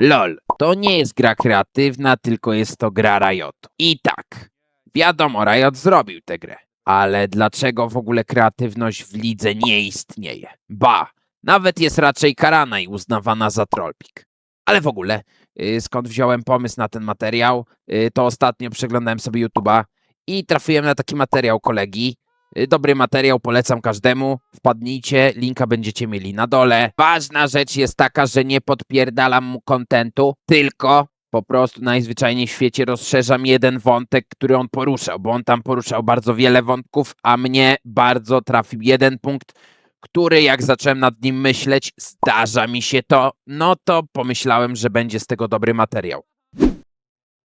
LOL, to nie jest gra kreatywna, tylko jest to gra Riotu. I tak, wiadomo, Riot zrobił tę grę, ale dlaczego w ogóle kreatywność w lidze nie istnieje? Ba, nawet jest raczej karana i uznawana za trollpik. Ale w ogóle, y, skąd wziąłem pomysł na ten materiał, y, to ostatnio przeglądałem sobie YouTube'a i trafiłem na taki materiał kolegi. Y, Dobry materiał, polecam każdemu. Wpadnijcie, linka będziecie mieli na dole. Ważna rzecz jest taka, że nie podpierdalam mu kontentu, tylko po prostu najzwyczajniej w świecie rozszerzam jeden wątek, który on poruszał, bo on tam poruszał bardzo wiele wątków, a mnie bardzo trafił jeden punkt, który jak zacząłem nad nim myśleć, zdarza mi się to, no to pomyślałem, że będzie z tego dobry materiał.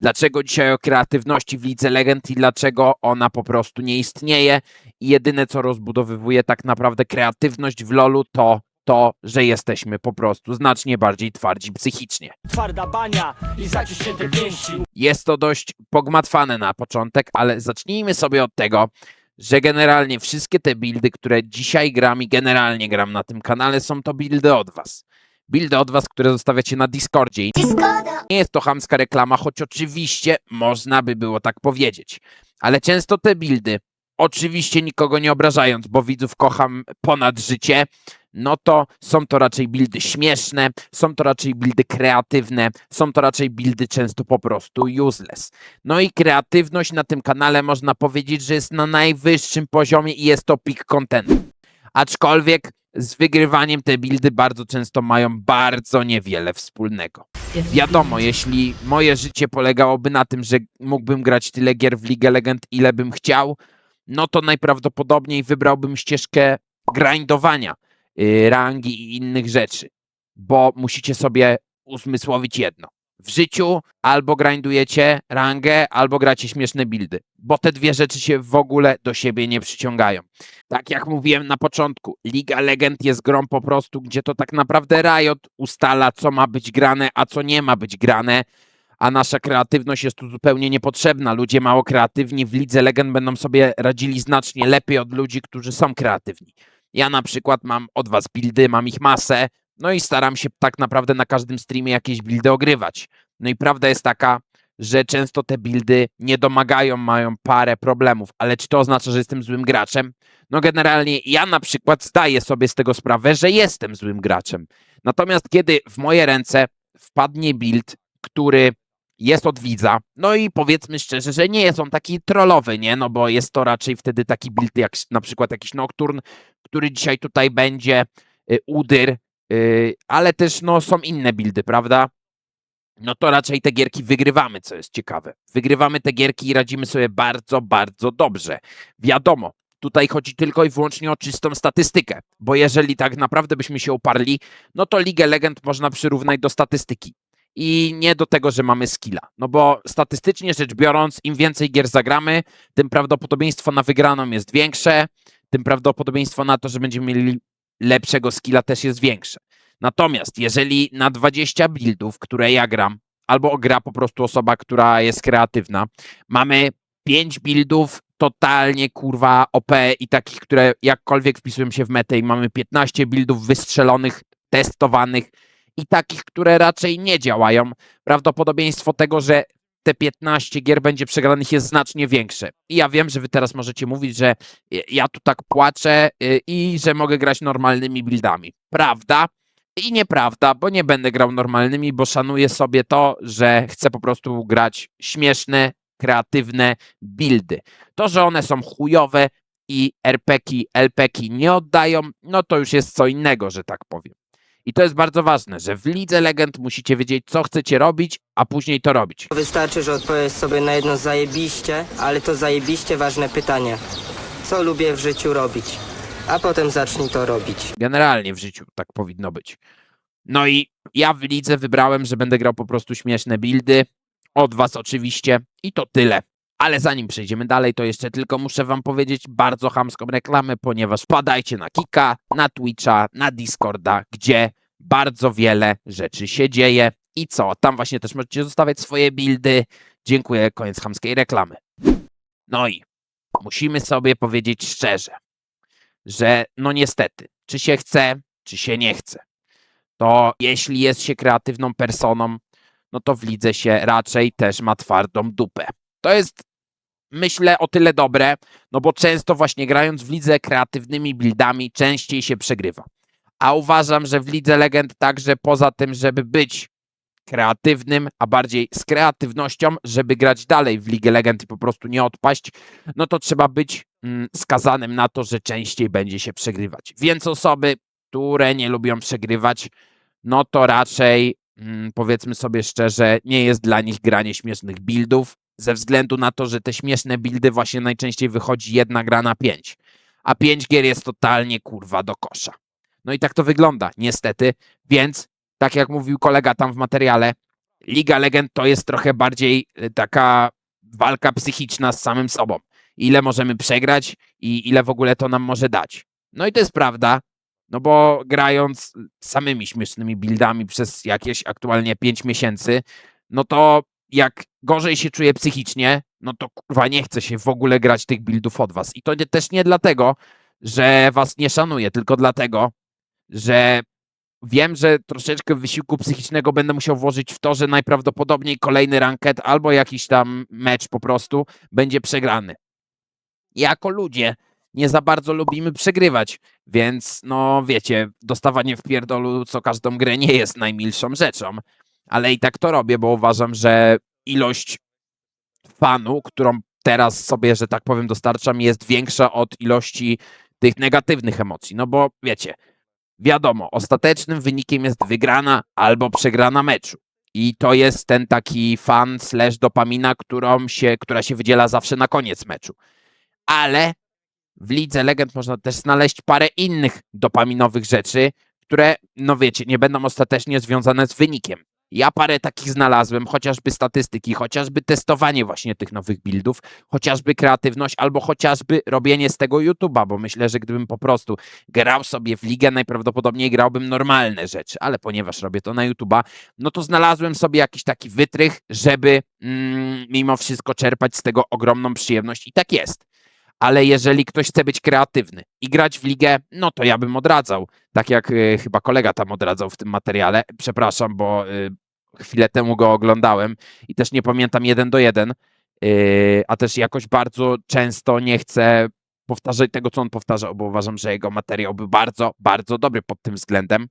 Dlaczego dzisiaj o kreatywności w Lidze Legend i dlaczego ona po prostu nie istnieje? I jedyne, co rozbudowywuje tak naprawdę kreatywność w LoLu, to to, że jesteśmy po prostu znacznie bardziej twardzi psychicznie. Twarda bania i zaciśnięte pięści Jest to dość pogmatwane na początek, ale zacznijmy sobie od tego, że generalnie wszystkie te buildy, które dzisiaj gram i generalnie gram na tym kanale, są to buildy od was. Buildy od was, które zostawiacie na Discordzie. Nie jest to chamska reklama, choć oczywiście można by było tak powiedzieć. Ale często te buildy, oczywiście nikogo nie obrażając, bo widzów kocham ponad życie, no to są to raczej buildy śmieszne, są to raczej buildy kreatywne, są to raczej buildy często po prostu useless. No i kreatywność na tym kanale można powiedzieć, że jest na najwyższym poziomie i jest to peak contentu. Aczkolwiek z wygrywaniem te buildy bardzo często mają bardzo niewiele wspólnego. Wiadomo, jeśli moje życie polegałoby na tym, że mógłbym grać tyle gier w League Legend, ile bym chciał, no to najprawdopodobniej wybrałbym ścieżkę grindowania y, rangi i innych rzeczy, bo musicie sobie uzmysłowić jedno. W życiu albo grindujecie rangę, albo gracie śmieszne buildy, bo te dwie rzeczy się w ogóle do siebie nie przyciągają. Tak jak mówiłem na początku, Liga Legend jest grą po prostu, gdzie to tak naprawdę Riot ustala, co ma być grane, a co nie ma być grane, a nasza kreatywność jest tu zupełnie niepotrzebna. Ludzie mało kreatywni w Lidze Legend będą sobie radzili znacznie lepiej od ludzi, którzy są kreatywni. Ja na przykład mam od was buildy, mam ich masę, no i staram się tak naprawdę na każdym streamie jakieś buildy ogrywać. No i prawda jest taka, że często te buildy nie domagają, mają parę problemów, ale czy to oznacza, że jestem złym graczem? No generalnie ja na przykład zdaję sobie z tego sprawę, że jestem złym graczem. Natomiast kiedy w moje ręce wpadnie build, który jest od widza, no i powiedzmy szczerze, że nie jest on taki trollowy, nie? No bo jest to raczej wtedy taki build jak na przykład jakiś Nocturne, który dzisiaj tutaj będzie, y, Udyr, ale też no są inne buildy, prawda? no to raczej te gierki wygrywamy, co jest ciekawe. Wygrywamy te gierki i radzimy sobie bardzo, bardzo dobrze. Wiadomo, tutaj chodzi tylko i wyłącznie o czystą statystykę, bo jeżeli tak naprawdę byśmy się uparli, no to Ligę Legend można przyrównać do statystyki. I nie do tego, że mamy skilla. No bo statystycznie rzecz biorąc, im więcej gier zagramy, tym prawdopodobieństwo na wygraną jest większe, tym prawdopodobieństwo na to, że będziemy mieli lepszego skilla też jest większe. Natomiast jeżeli na 20 buildów, które ja gram, albo gra po prostu osoba, która jest kreatywna, mamy 5 buildów totalnie kurwa OP i takich, które jakkolwiek wpisują się w metę i mamy 15 buildów wystrzelonych, testowanych i takich, które raczej nie działają, prawdopodobieństwo tego, że te 15 gier będzie przegranych jest znacznie większe. I ja wiem, że wy teraz możecie mówić, że ja tu tak płaczę y, i że mogę grać normalnymi buildami. Prawda? I nieprawda, bo nie będę grał normalnymi, bo szanuję sobie to, że chcę po prostu grać śmieszne, kreatywne buildy. To, że one są chujowe i RPki, LPki nie oddają, no to już jest co innego, że tak powiem. I to jest bardzo ważne, że w Lidze Legend musicie wiedzieć, co chcecie robić, a później to robić. Wystarczy, że odpowiesz sobie na jedno zajebiście, ale to zajebiście ważne pytanie. Co lubię w życiu robić? A potem zacznij to robić. Generalnie w życiu tak powinno być. No i ja w lidze wybrałem, że będę grał po prostu śmieszne buildy. Od was oczywiście. I to tyle. Ale zanim przejdziemy dalej, to jeszcze tylko muszę wam powiedzieć bardzo chamską reklamę, ponieważ wpadajcie na Kika, na Twitcha, na Discorda, gdzie bardzo wiele rzeczy się dzieje. I co? Tam właśnie też możecie zostawiać swoje buildy. Dziękuję, koniec chamskiej reklamy. No i musimy sobie powiedzieć szczerze, że no niestety, czy się chce, czy się nie chce. to jeśli jest się kreatywną personą, no to w lidze się raczej też ma twardą dupę. To jest, myślę, o tyle dobre, no bo często właśnie grając w lidze kreatywnymi buildami częściej się przegrywa. A uważam, że w lidze legend także poza tym, żeby być kreatywnym, a bardziej z kreatywnością, żeby grać dalej w Ligę Legend i po prostu nie odpaść, no to trzeba być mm, skazanym na to, że częściej będzie się przegrywać. Więc osoby, które nie lubią przegrywać, no to raczej mm, powiedzmy sobie szczerze, nie jest dla nich granie śmiesznych buildów, ze względu na to, że te śmieszne buildy właśnie najczęściej wychodzi jedna gra na pięć, a pięć gier jest totalnie kurwa do kosza. No i tak to wygląda, niestety, więc tak jak mówił kolega tam w materiale, Liga Legend to jest trochę bardziej y, taka walka psychiczna z samym sobą. Ile możemy przegrać i ile w ogóle to nam może dać. No i to jest prawda, no bo grając samymi śmiesznymi buildami przez jakieś aktualnie 5 miesięcy, no to jak gorzej się czuję psychicznie, no to kurwa nie chce się w ogóle grać tych buildów od was. I to nie, też nie dlatego, że was nie szanuję, tylko dlatego, że wiem, że troszeczkę wysiłku psychicznego będę musiał włożyć w to, że najprawdopodobniej kolejny ranket albo jakiś tam mecz po prostu będzie przegrany. Jako ludzie nie za bardzo lubimy przegrywać, więc no wiecie, dostawanie w pierdolu co każdą grę nie jest najmilszą rzeczą, ale i tak to robię, bo uważam, że ilość fanu, którą teraz sobie, że tak powiem, dostarczam, jest większa od ilości tych negatywnych emocji. No bo wiecie, wiadomo, ostatecznym wynikiem jest wygrana albo przegrana meczu. I to jest ten taki fan slash dopamina, którą się, która się wydziela zawsze na koniec meczu. Ale w Lidze Legend można też znaleźć parę innych dopaminowych rzeczy, które, no wiecie, nie będą ostatecznie związane z wynikiem. Ja parę takich znalazłem, chociażby statystyki, chociażby testowanie właśnie tych nowych buildów, chociażby kreatywność, albo chociażby robienie z tego YouTube'a, bo myślę, że gdybym po prostu grał sobie w ligę, najprawdopodobniej grałbym normalne rzeczy, ale ponieważ robię to na YouTube'a, no to znalazłem sobie jakiś taki wytrych, żeby mm, mimo wszystko czerpać z tego ogromną przyjemność. I tak jest ale jeżeli ktoś chce być kreatywny i grać w ligę, no to ja bym odradzał. Tak jak y, chyba kolega tam odradzał w tym materiale. Przepraszam, bo y, chwilę temu go oglądałem i też nie pamiętam jeden do jeden, y, a też jakoś bardzo często nie chcę powtarzać tego, co on powtarzał, bo uważam, że jego materiał był bardzo, bardzo dobry pod tym względem.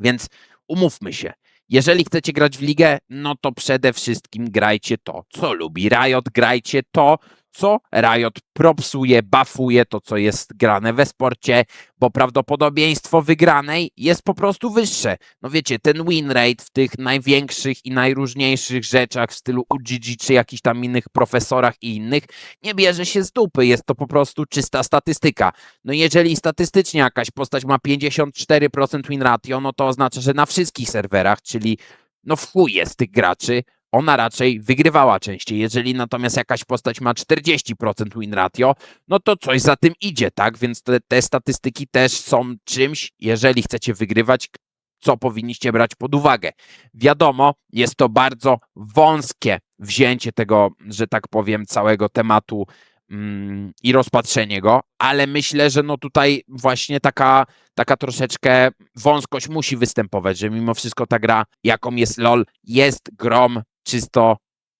Więc umówmy się. Jeżeli chcecie grać w ligę, no to przede wszystkim grajcie to, co lubi Riot, grajcie to, co Riot propsuje, buffuje, to co jest grane we sporcie, bo prawdopodobieństwo wygranej jest po prostu wyższe. No wiecie, ten win rate w tych największych i najróżniejszych rzeczach w stylu UGG czy jakichś tam innych profesorach i innych nie bierze się z dupy, jest to po prostu czysta statystyka. No jeżeli statystycznie jakaś postać ma 54% win ratio, no to oznacza, że na wszystkich serwerach, czyli no w chuj jest tych graczy, ona raczej wygrywała częściej. Jeżeli natomiast jakaś postać ma 40% win ratio, no to coś za tym idzie, tak? Więc te, te statystyki też są czymś, jeżeli chcecie wygrywać, co powinniście brać pod uwagę. Wiadomo, jest to bardzo wąskie wzięcie tego, że tak powiem, całego tematu mm, i rozpatrzenie go, ale myślę, że no tutaj właśnie taka, taka troszeczkę wąskość musi występować, że mimo wszystko ta gra, jaką jest LOL, jest grom czysto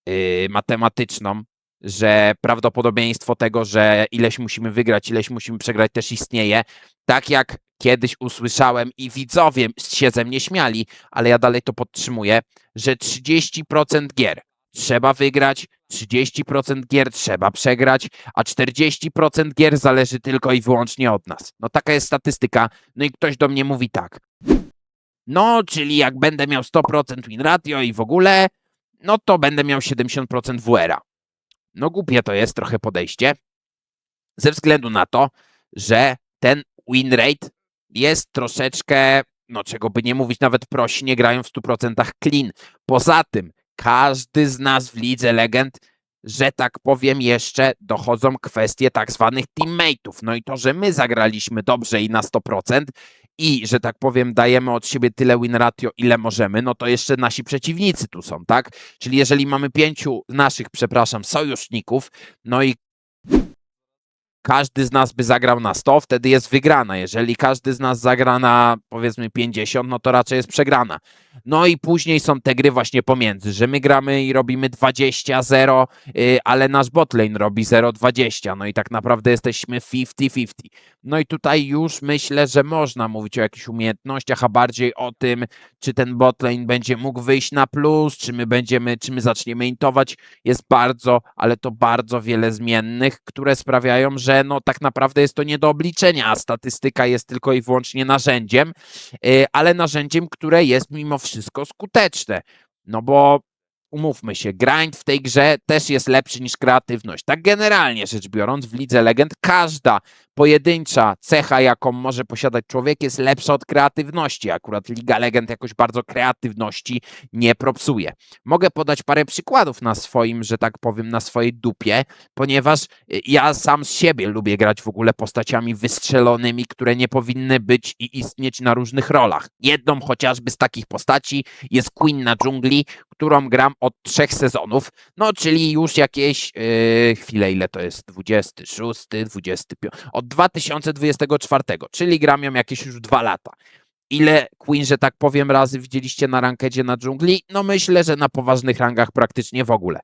yy, matematyczną, że prawdopodobieństwo tego, że ileś musimy wygrać, ileś musimy przegrać też istnieje. Tak jak kiedyś usłyszałem i widzowie się ze mnie śmiali, ale ja dalej to podtrzymuję, że 30% gier trzeba wygrać, 30% gier trzeba przegrać, a 40% gier zależy tylko i wyłącznie od nas. No taka jest statystyka. No i ktoś do mnie mówi tak. No, czyli jak będę miał 100% win ratio i w ogóle, no to będę miał 70% WR-a. No głupie to jest trochę podejście, ze względu na to, że ten win rate jest troszeczkę, no czego by nie mówić, nawet prosi nie grają w 100% clean. Poza tym, każdy z nas w Lidze Legend, że tak powiem, jeszcze dochodzą kwestie tak zwanych teammateów. No i to, że my zagraliśmy dobrze i na 100% i, że tak powiem, dajemy od siebie tyle win ratio, ile możemy, no to jeszcze nasi przeciwnicy tu są, tak? Czyli jeżeli mamy pięciu naszych, przepraszam, sojuszników, no i każdy z nas by zagrał na 100, wtedy jest wygrana. Jeżeli każdy z nas zagra na powiedzmy 50, no to raczej jest przegrana. No i później są te gry właśnie pomiędzy, że my gramy i robimy 20-0, yy, ale nasz botlane robi 0-20, no i tak naprawdę jesteśmy 50-50. No i tutaj już myślę, że można mówić o jakichś umiejętnościach, a bardziej o tym, czy ten botlane będzie mógł wyjść na plus, czy my będziemy, czy my zaczniemy intować. Jest bardzo, ale to bardzo wiele zmiennych, które sprawiają, że no tak naprawdę jest to nie do obliczenia, a statystyka jest tylko i wyłącznie narzędziem, yy, ale narzędziem, które jest mimo wszystko skuteczne. No bo umówmy się, grind w tej grze też jest lepszy niż kreatywność. Tak generalnie rzecz biorąc, w Lidze Legend każda pojedyncza cecha, jaką może posiadać człowiek, jest lepsza od kreatywności. Akurat Liga Legend jakoś bardzo kreatywności nie propsuje. Mogę podać parę przykładów na swoim, że tak powiem, na swojej dupie, ponieważ y, ja sam z siebie lubię grać w ogóle postaciami wystrzelonymi, które nie powinny być i istnieć na różnych rolach. Jedną chociażby z takich postaci jest Queen na dżungli, którą gram od trzech sezonów, no czyli już jakieś, yy, chwilę ile to jest, 26, 25, od 2024, czyli gram ją jakieś już dwa lata. Ile Queen, że tak powiem, razy widzieliście na rankedzie na dżungli? No myślę, że na poważnych rangach praktycznie w ogóle.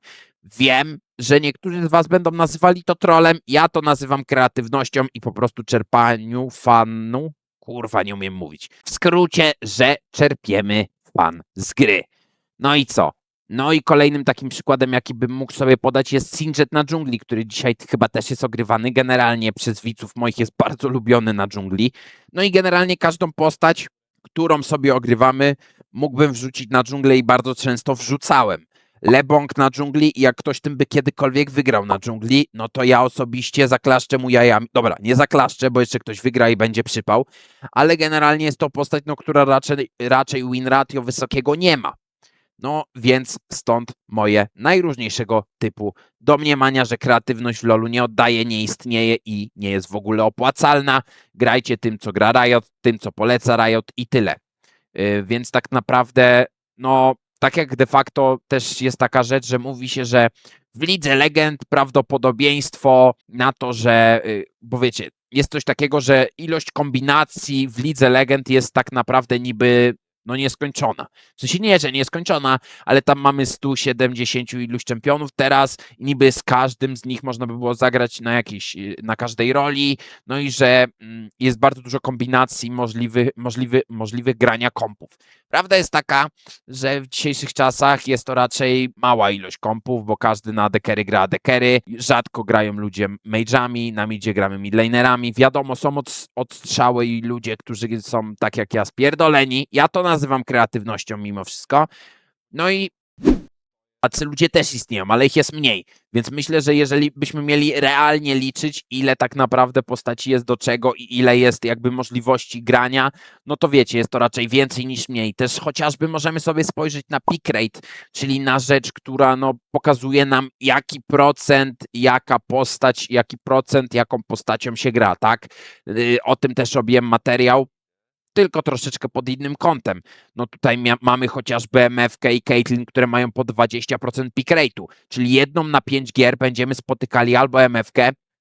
Wiem, że niektórzy z was będą nazywali to trolem, ja to nazywam kreatywnością i po prostu czerpaniu fanu. Kurwa, nie umiem mówić. W skrócie, że czerpiemy fan z gry. No i co? No i kolejnym takim przykładem, jaki bym mógł sobie podać, jest Singed na dżungli, który dzisiaj chyba też jest ogrywany. Generalnie przez widzów moich jest bardzo lubiony na dżungli. No i generalnie każdą postać, którą sobie ogrywamy, mógłbym wrzucić na dżunglę i bardzo często wrzucałem. Lebong na dżungli i jak ktoś tym by kiedykolwiek wygrał na dżungli, no to ja osobiście zaklaszczę mu jajami. Dobra, nie zaklaszczę, bo jeszcze ktoś wygra i będzie przypał, ale generalnie jest to postać, no, która raczej, raczej win ratio wysokiego nie ma. No więc stąd moje najróżniejszego typu domniemania, że kreatywność w LoLu nie oddaje, nie istnieje i nie jest w ogóle opłacalna. Grajcie tym, co gra Riot, tym, co poleca Riot i tyle. Yy, więc tak naprawdę, no tak jak de facto też jest taka rzecz, że mówi się, że w Lidze Legend prawdopodobieństwo na to, że, yy, bo wiecie, jest coś takiego, że ilość kombinacji w Lidze Legend jest tak naprawdę niby no nieskończona. W sensie nie, że nieskończona, ale tam mamy 170 iluś czempionów. Teraz niby z każdym z nich można by było zagrać na jakiejś, y, na każdej roli, no i że mm, jest bardzo dużo kombinacji możliwych, możliwy, możliwych grania kompów. Prawda jest taka, że w dzisiejszych czasach jest to raczej mała ilość kompów, bo każdy na dekery gra dekery, rzadko grają ludzie mage'ami, na midzie gramy midlanerami, wiadomo, są od, odstrzały i ludzie, którzy są tak jak ja spierdoleni, ja to nazywam kreatywnością mimo wszystko, no i tacy ludzie też istnieją, ale ich jest mniej. Więc myślę, że jeżeli byśmy mieli realnie liczyć, ile tak naprawdę postaci jest do czego i ile jest jakby możliwości grania, no to wiecie, jest to raczej więcej niż mniej. Też chociażby możemy sobie spojrzeć na pick rate, czyli na rzecz, która no, pokazuje nam, jaki procent, jaka postać, jaki procent, jaką postacią się gra, tak? Yy, O tym też robiłem materiał tylko troszeczkę pod innym kątem. No tutaj mamy chociażby MFK i Caitlyn, które mają po 20% pick rate'u, czyli jedną na 5 gier będziemy spotykali albo MFK,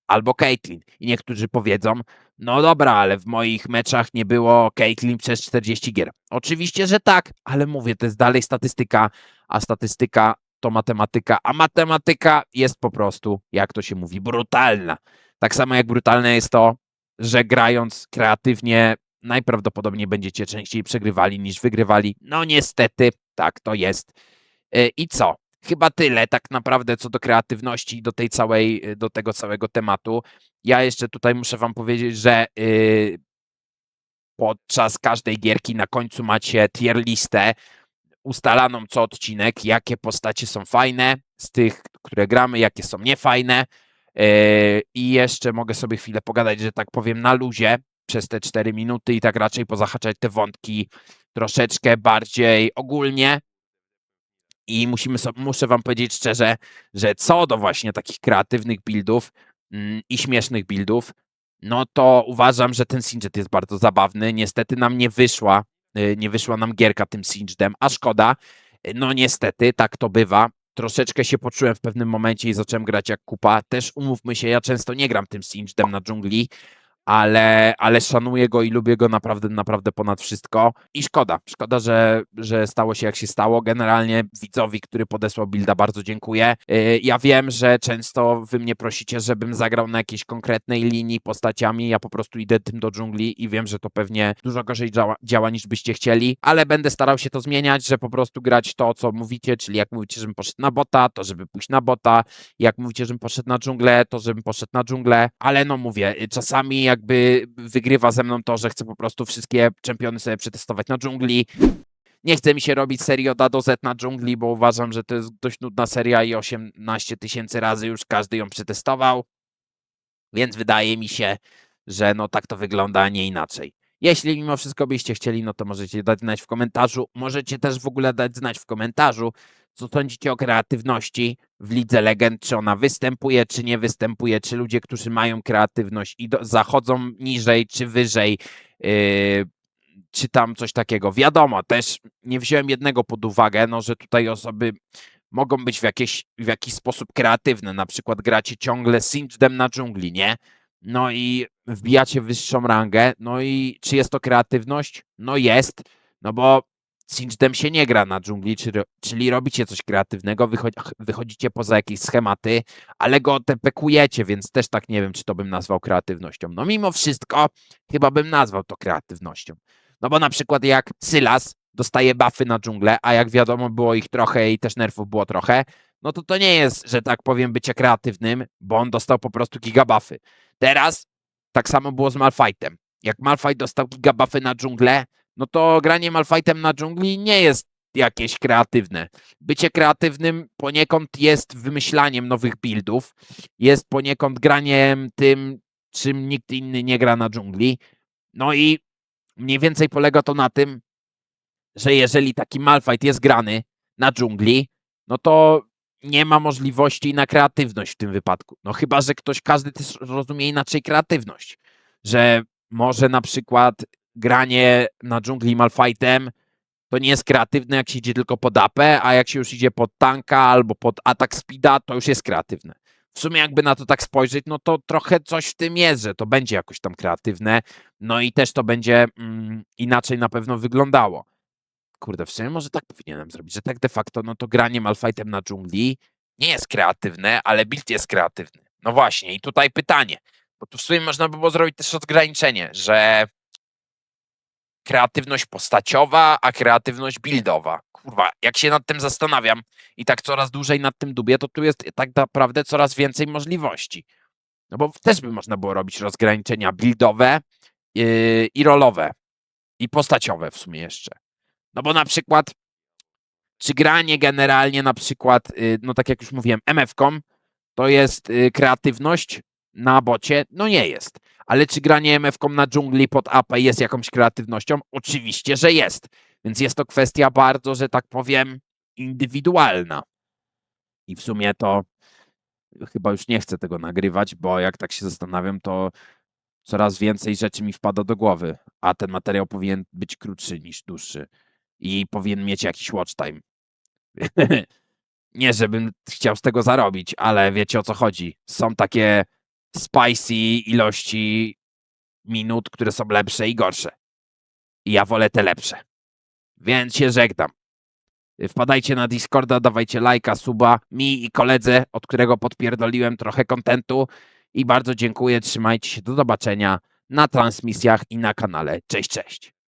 albo Caitlyn. I niektórzy powiedzą, no dobra, ale w moich meczach nie było Caitlyn przez 40 gier. Oczywiście, że tak, ale mówię, to jest dalej statystyka, a statystyka to matematyka, a matematyka jest po prostu, jak to się mówi, brutalna. Tak samo jak brutalne jest to, że grając kreatywnie najprawdopodobniej będziecie częściej przegrywali niż wygrywali. No niestety, tak to jest. E, I co? Chyba tyle tak naprawdę co do kreatywności i do tej całej, e, do tego całego tematu. Ja jeszcze tutaj muszę wam powiedzieć, że yy, podczas każdej gierki na końcu macie tier listę ustalaną co odcinek, jakie postacie są fajne z tych, które gramy, jakie są niefajne. Yy, I jeszcze mogę sobie chwilę pogadać, że tak powiem, na luzie przez te 4 minuty i tak raczej pozahaczać te wątki troszeczkę bardziej ogólnie. I musimy so, muszę wam powiedzieć szczerze, że co do właśnie takich kreatywnych buildów mm, i śmiesznych buildów, no to uważam, że ten Singed jest bardzo zabawny. Niestety nam nie wyszła, y, nie wyszła nam gierka tym Singedem, a szkoda. No niestety, tak to bywa. troszeczkę się poczułem w pewnym momencie i zacząłem grać jak kupa. Też umówmy się, ja często nie gram tym Singedem na dżungli, ale, ale szanuję go i lubię go naprawdę, naprawdę ponad wszystko. I szkoda, szkoda, że, że stało się jak się stało. Generalnie widzowi, który podesłał builda, bardzo dziękuję. Yy, Ja wiem, że często wy mnie prosicie, żebym zagrał na jakiejś konkretnej linii postaciami. Ja po prostu idę tym do dżungli i wiem, że to pewnie dużo gorzej działa, działa niż byście chcieli, ale będę starał się to zmieniać, że po prostu grać to, co mówicie, czyli jak mówicie, żebym poszedł na bota, to żeby pójść na bota, jak mówicie, żebym poszedł na dżunglę, to żebym poszedł na dżunglę, ale no mówię, y, czasami jakby wygrywa ze mną to, że chcę po prostu wszystkie czempiony sobie przetestować na dżungli. Nie chce mi się robić serii od A do Z na dżungli, bo uważam, że to jest dość nudna seria i 18 tysięcy razy już każdy ją przetestował. Więc wydaje mi się, że no tak to wygląda, a nie inaczej. Jeśli mimo wszystko byście chcieli, no to możecie dać znać w komentarzu. Możecie też w ogóle dać znać w komentarzu, co sądzicie o kreatywności w Lidze Legend, czy ona występuje, czy nie występuje, czy ludzie, którzy mają kreatywność i do, zachodzą niżej, czy wyżej, yy, czy tam coś takiego. Wiadomo, też nie wziąłem jednego pod uwagę, no, że tutaj osoby mogą być w, jakieś, w jakiś sposób kreatywne, na przykład gracie ciągle Singedem na dżungli, nie? No i wbijacie wyższą rangę, no i czy jest to kreatywność? No jest, no bo Singedem się nie gra na dżungli, czy, czyli robicie coś kreatywnego, wychodzi, wychodzicie poza jakieś schematy, ale go tepekujecie, więc też tak nie wiem, czy to bym nazwał kreatywnością. No mimo wszystko, chyba bym nazwał to kreatywnością. No bo na przykład jak Sylas dostaje buffy na dżunglę, a jak wiadomo było ich trochę i też nerfów było trochę, no to to nie jest, że tak powiem, bycie kreatywnym, bo on dostał po prostu gigabuffy. Teraz tak samo było z Malfightem. Jak Malfight dostał gigabuffy na dżunglę, no to granie Malfightem na dżungli nie jest jakieś kreatywne. Bycie kreatywnym poniekąd jest wymyślaniem nowych buildów, jest poniekąd graniem tym, czym nikt inny nie gra na dżungli. No i mniej więcej polega to na tym, że jeżeli taki Malfight jest grany na dżungli, no to nie ma możliwości na kreatywność w tym wypadku. No chyba, że ktoś, każdy też rozumie inaczej kreatywność. Że może na przykład granie na dżungli Malfightem to nie jest kreatywne, jak się idzie tylko pod AP, a jak się już idzie pod tanka albo pod atak speeda, to już jest kreatywne. W sumie jakby na to tak spojrzeć, no to trochę coś w tym jest, że to będzie jakoś tam kreatywne, no i też to będzie mm, inaczej na pewno wyglądało. Kurde, w sumie może tak powinienem zrobić, że tak de facto, no to granie Malfightem na dżungli nie jest kreatywne, ale build jest kreatywny. No właśnie, i tutaj pytanie, bo tu w sumie można by było zrobić też rozgraniczenie, że kreatywność postaciowa, a kreatywność buildowa. Kurwa, jak się nad tym zastanawiam i tak coraz dłużej nad tym dubię, to tu jest tak naprawdę coraz więcej możliwości. No bo też by można było robić rozgraniczenia buildowe yy, i rolowe i postaciowe w sumie jeszcze. No bo na przykład, czy granie generalnie na przykład, yy, no tak jak już mówiłem, MF-kom, to jest yy, kreatywność na bocie? No nie jest. Ale czy granie MF-kom na dżungli pod AP jest jakąś kreatywnością? Oczywiście, że jest. Więc jest to kwestia bardzo, że tak powiem, indywidualna. I w sumie to chyba już nie chcę tego nagrywać, bo jak tak się zastanawiam, to coraz więcej rzeczy mi wpada do głowy, a ten materiał powinien być krótszy niż dłuższy i powinien mieć jakiś watch time. nie, żebym chciał z tego zarobić, ale wiecie o co chodzi. Są takie spicy ilości minut, które są lepsze i gorsze. I ja wolę te lepsze. Więc się żegnam. Wpadajcie na Discorda, dawajcie lajka, suba mi i koledze, od którego podpierdoliłem trochę kontentu. I bardzo dziękuję, trzymajcie się, do zobaczenia na transmisjach i na kanale. Cześć, cześć.